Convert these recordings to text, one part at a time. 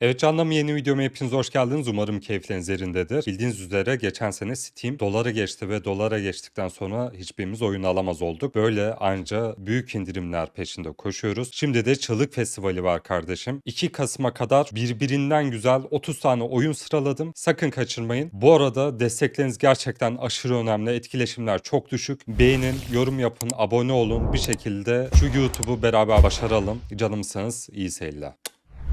Evet canlarım yeni videoma hepiniz hoş geldiniz. Umarım keyifleriniz yerindedir. Bildiğiniz üzere geçen sene Steam dolara geçti ve dolara geçtikten sonra hiçbirimiz oyun alamaz olduk. Böyle anca büyük indirimler peşinde koşuyoruz. Şimdi de Çığlık Festivali var kardeşim. 2 Kasım'a kadar birbirinden güzel 30 tane oyun sıraladım. Sakın kaçırmayın. Bu arada destekleriniz gerçekten aşırı önemli. Etkileşimler çok düşük. Beğenin, yorum yapın, abone olun. Bir şekilde şu YouTube'u beraber başaralım. Canımsınız. iyi seyirler.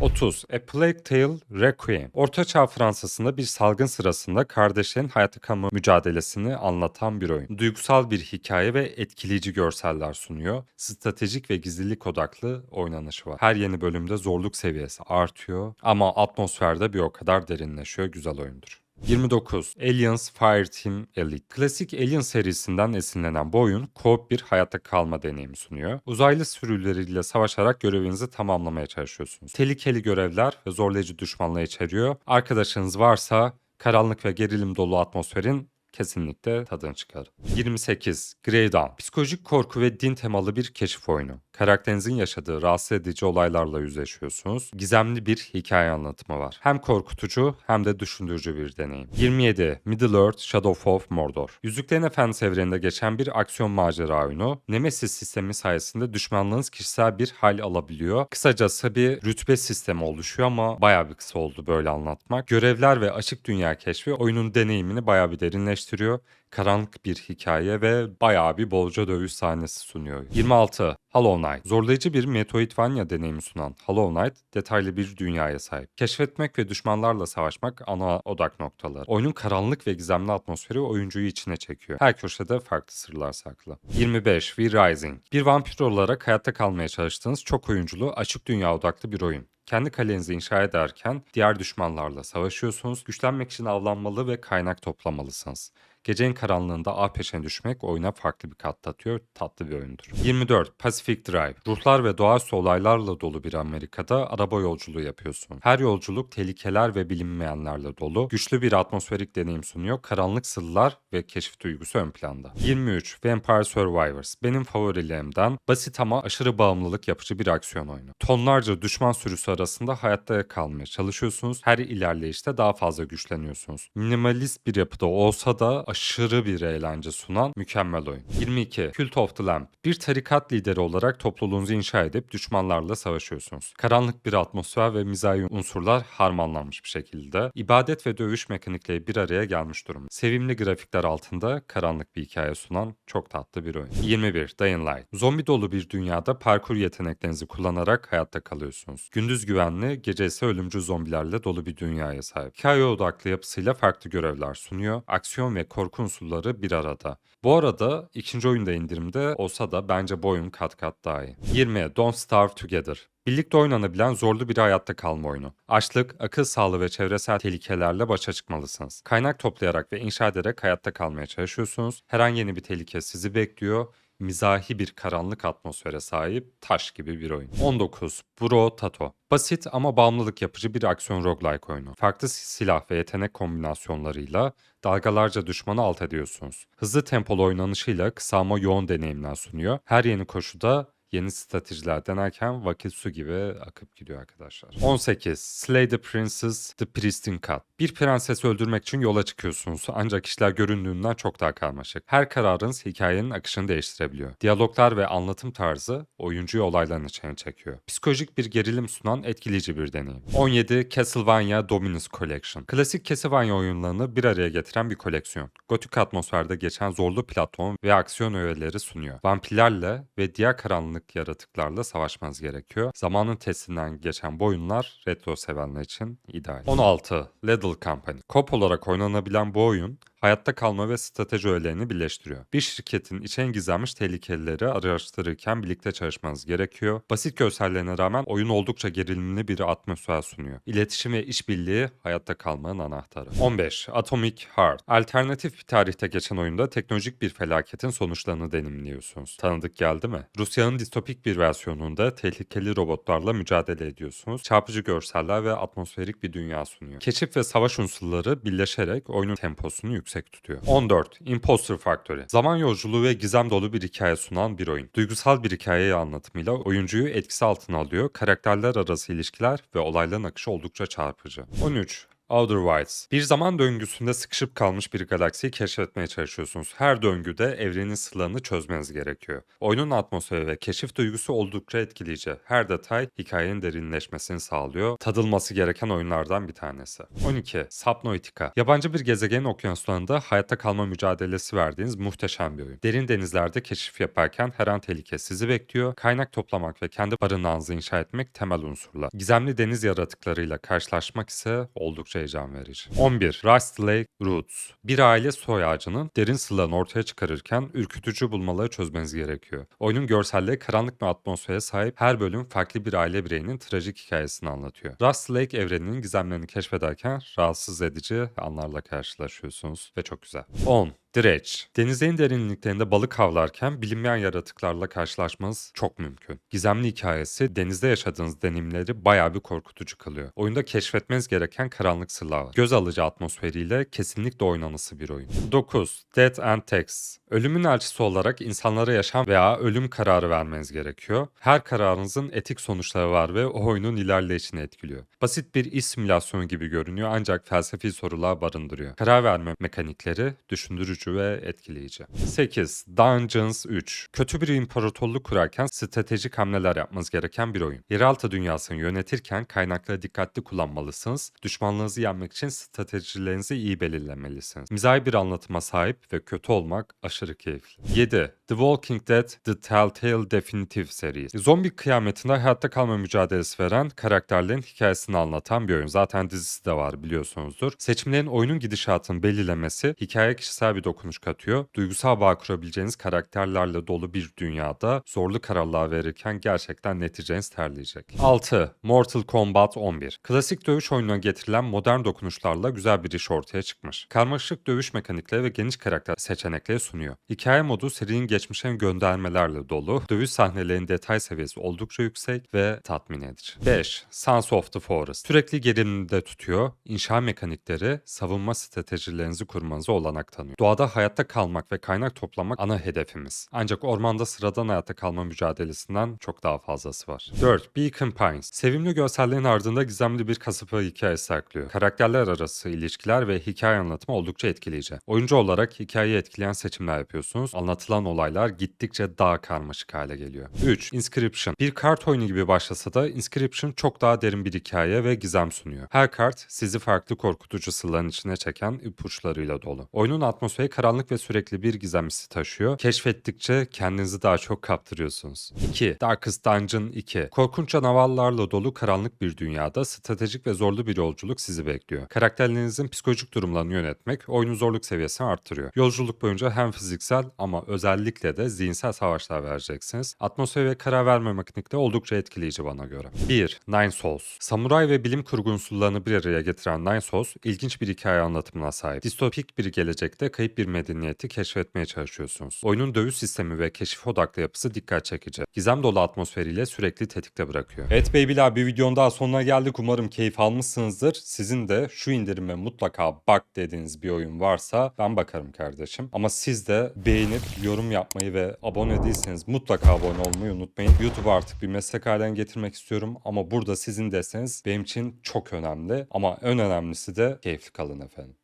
30. A Plague Tale Requiem. Ortaçağ Fransa'sında bir salgın sırasında kardeşlerin hayata kalma mücadelesini anlatan bir oyun. Duygusal bir hikaye ve etkileyici görseller sunuyor. Stratejik ve gizlilik odaklı oynanışı var. Her yeni bölümde zorluk seviyesi artıyor ama atmosferde bir o kadar derinleşiyor. Güzel oyundur. 29. Aliens Fireteam Elite. Klasik Alien serisinden esinlenen bu oyun co-op bir hayatta kalma deneyimi sunuyor. Uzaylı sürüleriyle savaşarak görevinizi tamamlamaya çalışıyorsunuz. Tehlikeli görevler ve zorlayıcı düşmanla içeriyor. Arkadaşınız varsa karanlık ve gerilim dolu atmosferin kesinlikle tadını çıkarın. 28. Grey Dawn. Psikolojik korku ve din temalı bir keşif oyunu. Karakterinizin yaşadığı rahatsız edici olaylarla yüzleşiyorsunuz. Gizemli bir hikaye anlatımı var. Hem korkutucu hem de düşündürücü bir deneyim. 27. Middle-earth Shadow of Mordor. Yüzüklerin Efendisi evreninde geçen bir aksiyon macera oyunu. Nemesis sistemi sayesinde düşmanlığınız kişisel bir hal alabiliyor. Kısacası bir rütbe sistemi oluşuyor ama bayağı bir kısa oldu böyle anlatmak. Görevler ve açık dünya keşfi oyunun deneyimini bayağı bir derinleştiriyor karanlık bir hikaye ve bayağı bir bolca dövüş sahnesi sunuyor. 26. Hollow Knight. Zorlayıcı bir Metroidvania deneyimi sunan Hollow Knight detaylı bir dünyaya sahip. Keşfetmek ve düşmanlarla savaşmak ana odak noktaları. Oyunun karanlık ve gizemli atmosferi oyuncuyu içine çekiyor. Her köşede farklı sırlar saklı. 25. We Rising. Bir vampir olarak hayatta kalmaya çalıştığınız çok oyunculu açık dünya odaklı bir oyun. Kendi kalenizi inşa ederken diğer düşmanlarla savaşıyorsunuz. Güçlenmek için avlanmalı ve kaynak toplamalısınız. Gecenin karanlığında ağ peşine düşmek oyuna farklı bir kat katıyor. Tatlı bir oyundur. 24. Pacific Drive. Ruhlar ve doğaüstü olaylarla dolu bir Amerika'da araba yolculuğu yapıyorsun. Her yolculuk tehlikeler ve bilinmeyenlerle dolu. Güçlü bir atmosferik deneyim sunuyor. Karanlık sırlar ve keşif duygusu ön planda. 23. Vampire Survivors. Benim favorilerimden basit ama aşırı bağımlılık yapıcı bir aksiyon oyunu. Tonlarca düşman sürüsü arasında hayatta kalmaya çalışıyorsunuz. Her ilerleyişte daha fazla güçleniyorsunuz. Minimalist bir yapıda olsa da aşırı bir eğlence sunan mükemmel oyun. 22. Cult of the Lamb. Bir tarikat lideri olarak topluluğunuzu inşa edip düşmanlarla savaşıyorsunuz. Karanlık bir atmosfer ve mizahi unsurlar harmanlanmış bir şekilde. İbadet ve dövüş mekanikleri bir araya gelmiş durumda. Sevimli grafikler altında karanlık bir hikaye sunan çok tatlı bir oyun. 21. Dying Light. Zombi dolu bir dünyada parkur yeteneklerinizi kullanarak hayatta kalıyorsunuz. Gündüz güvenli, gece ise ölümcül zombilerle dolu bir dünyaya sahip. Hikaye odaklı yapısıyla farklı görevler sunuyor. Aksiyon ve korku unsurları bir arada. Bu arada ikinci oyunda indirimde olsa da bence bu oyun kat kat daha iyi. 20. Don't Starve Together. Birlikte oynanabilen zorlu bir hayatta kalma oyunu. Açlık, akıl sağlığı ve çevresel tehlikelerle başa çıkmalısınız. Kaynak toplayarak ve inşa ederek hayatta kalmaya çalışıyorsunuz. Her an yeni bir tehlike sizi bekliyor mizahi bir karanlık atmosfere sahip taş gibi bir oyun. 19. Bro Tato. Basit ama bağımlılık yapıcı bir aksiyon roguelike oyunu. Farklı silah ve yetenek kombinasyonlarıyla dalgalarca düşmanı alt ediyorsunuz. Hızlı tempolu oynanışıyla kısa ama yoğun deneyimler sunuyor. Her yeni koşuda yeni stratejiler denerken vakit su gibi akıp gidiyor arkadaşlar. 18. Slay the Princess, The Priest'in Cut. Bir prensesi öldürmek için yola çıkıyorsunuz ancak işler göründüğünden çok daha karmaşık. Her kararınız hikayenin akışını değiştirebiliyor. Diyaloglar ve anlatım tarzı oyuncuyu olayların içine çekiyor. Psikolojik bir gerilim sunan etkileyici bir deneyim. 17. Castlevania Dominus Collection. Klasik Castlevania oyunlarını bir araya getiren bir koleksiyon. Gotik atmosferde geçen zorlu platform ve aksiyon öğeleri sunuyor. Vampirlerle ve diğer karanlık yaratıklarla savaşmanız gerekiyor. Zamanın testinden geçen bu oyunlar retro sevenler için ideal. 16. Ladle Company. Kop olarak oynanabilen bu oyun hayatta kalma ve strateji öğelerini birleştiriyor. Bir şirketin içen gizlenmiş tehlikeleri araştırırken birlikte çalışmanız gerekiyor. Basit görsellerine rağmen oyun oldukça gerilimli bir atmosfer sunuyor. İletişim ve işbirliği hayatta kalmanın anahtarı. 15. Atomic Heart. Alternatif bir tarihte geçen oyunda teknolojik bir felaketin sonuçlarını deneyimliyorsunuz. Tanıdık geldi mi? Rusya'nın distopik bir versiyonunda tehlikeli robotlarla mücadele ediyorsunuz. Çarpıcı görseller ve atmosferik bir dünya sunuyor. Keşif ve savaş unsurları birleşerek oyunun temposunu yükseltiyor yüksek tutuyor. 14. Imposter Factory. Zaman yolculuğu ve gizem dolu bir hikaye sunan bir oyun. Duygusal bir hikaye anlatımıyla oyuncuyu etkisi altına alıyor. Karakterler arası ilişkiler ve olayların akışı oldukça çarpıcı. 13. Outer Wilds. Bir zaman döngüsünde sıkışıp kalmış bir galaksiyi keşfetmeye çalışıyorsunuz. Her döngüde evrenin sırlarını çözmeniz gerekiyor. Oyunun atmosferi ve keşif duygusu oldukça etkileyici. Her detay hikayenin derinleşmesini sağlıyor. Tadılması gereken oyunlardan bir tanesi. 12. Subnautica. Yabancı bir gezegenin okyanuslarında hayatta kalma mücadelesi verdiğiniz muhteşem bir oyun. Derin denizlerde keşif yaparken her an tehlike sizi bekliyor. Kaynak toplamak ve kendi barınağınızı inşa etmek temel unsurlar. Gizemli deniz yaratıklarıyla karşılaşmak ise oldukça heyecan verici. 11. Rust Lake Roots. Bir aile soy ağacının derin sırlarını ortaya çıkarırken ürkütücü bulmaları çözmeniz gerekiyor. Oyunun görselliği karanlık bir atmosfere sahip her bölüm farklı bir aile bireyinin trajik hikayesini anlatıyor. Rust Lake evreninin gizemlerini keşfederken rahatsız edici anlarla karşılaşıyorsunuz ve çok güzel. 10. Dredge. Denizlerin derinliklerinde balık avlarken bilinmeyen yaratıklarla karşılaşmanız çok mümkün. Gizemli hikayesi denizde yaşadığınız deneyimleri bayağı bir korkutucu kılıyor. Oyunda keşfetmeniz gereken karanlık sırlar var. Göz alıcı atmosferiyle kesinlikle oynanısı bir oyun. 9. Death and Tax. Ölümün elçisi olarak insanlara yaşam veya ölüm kararı vermeniz gerekiyor. Her kararınızın etik sonuçları var ve o oyunun ilerleyişini etkiliyor. Basit bir iş simülasyonu gibi görünüyor ancak felsefi sorular barındırıyor. Karar verme mekanikleri düşündürücü ve etkileyici. 8. Dungeons 3. Kötü bir imparatorluk kurarken stratejik hamleler yapmanız gereken bir oyun. Yeraltı dünyasını yönetirken kaynakları dikkatli kullanmalısınız. Düşmanlarınızı yenmek için stratejilerinizi iyi belirlemelisiniz. Mizahi bir anlatıma sahip ve kötü olmak aşırı keyifli. 7. The Walking Dead The Telltale Definitive serisi. Zombi kıyametinde hayatta kalma mücadelesi veren karakterlerin hikayesini anlatan bir oyun. Zaten dizisi de var biliyorsunuzdur. Seçimlerin oyunun gidişatını belirlemesi hikaye kişisel bir dokunuş katıyor. Duygusal bağ kurabileceğiniz karakterlerle dolu bir dünyada zorlu kararlar verirken gerçekten neticeniz terleyecek. 6. Mortal Kombat 11. Klasik dövüş oyununa getirilen modern dokunuşlarla güzel bir iş ortaya çıkmış. Karmaşık dövüş mekanikleri ve geniş karakter seçenekleri sunuyor. Hikaye modu serinin geçmişe göndermelerle dolu. Dövüş sahnelerinin detay seviyesi oldukça yüksek ve tatmin edici. 5. Sons of the Forest. Sürekli gerilimde tutuyor. İnşa mekanikleri savunma stratejilerinizi kurmanıza olanak tanıyor. Doğada hayatta kalmak ve kaynak toplamak ana hedefimiz. Ancak ormanda sıradan hayatta kalma mücadelesinden çok daha fazlası var. 4. Beacon Pines. Sevimli görsellerin ardında gizemli bir kasaba hikayesi saklıyor. Karakterler arası ilişkiler ve hikaye anlatımı oldukça etkileyici. Oyuncu olarak hikayeyi etkileyen seçimler yapıyorsunuz. Anlatılan olaylar gittikçe daha karmaşık hale geliyor. 3. Inscription. Bir kart oyunu gibi başlasa da Inscription çok daha derin bir hikaye ve gizem sunuyor. Her kart sizi farklı korkutucu sırların içine çeken ipuçlarıyla dolu. Oyunun atmosferi karanlık ve sürekli bir gizem hissi taşıyor. Keşfettikçe kendinizi daha çok kaptırıyorsunuz. 2. Darkest Dungeon 2. Korkunç canavarlarla dolu karanlık bir dünyada stratejik ve zorlu bir yolculuk sizi bekliyor. Karakterlerinizin psikolojik durumlarını yönetmek oyunun zorluk seviyesini arttırıyor. Yolculuk boyunca hem fiziksel ama özellikle de zihinsel savaşlar vereceksiniz. Atmosfer ve karar verme mekanikte oldukça etkileyici bana göre. 1. Nine Souls. Samuray ve bilim kurgu unsurlarını bir araya getiren Nine Souls ilginç bir hikaye anlatımına sahip. Distopik bir gelecekte kayıp bir medeniyeti keşfetmeye çalışıyorsunuz. Oyunun dövüş sistemi ve keşif odaklı yapısı dikkat çekici. Gizem dolu atmosferiyle sürekli tetikte bırakıyor. Evet beybiler bir videonun daha sonuna geldik. Umarım keyif almışsınızdır. Sizin de şu indirime mutlaka bak dediğiniz bir oyun varsa ben bakarım kardeşim. Ama siz de beğenip yorum yapmayı ve abone değilseniz mutlaka abone olmayı unutmayın. YouTube artık bir meslek haline getirmek istiyorum ama burada sizin desteğiniz benim için çok önemli. Ama en önemlisi de keyifli kalın efendim.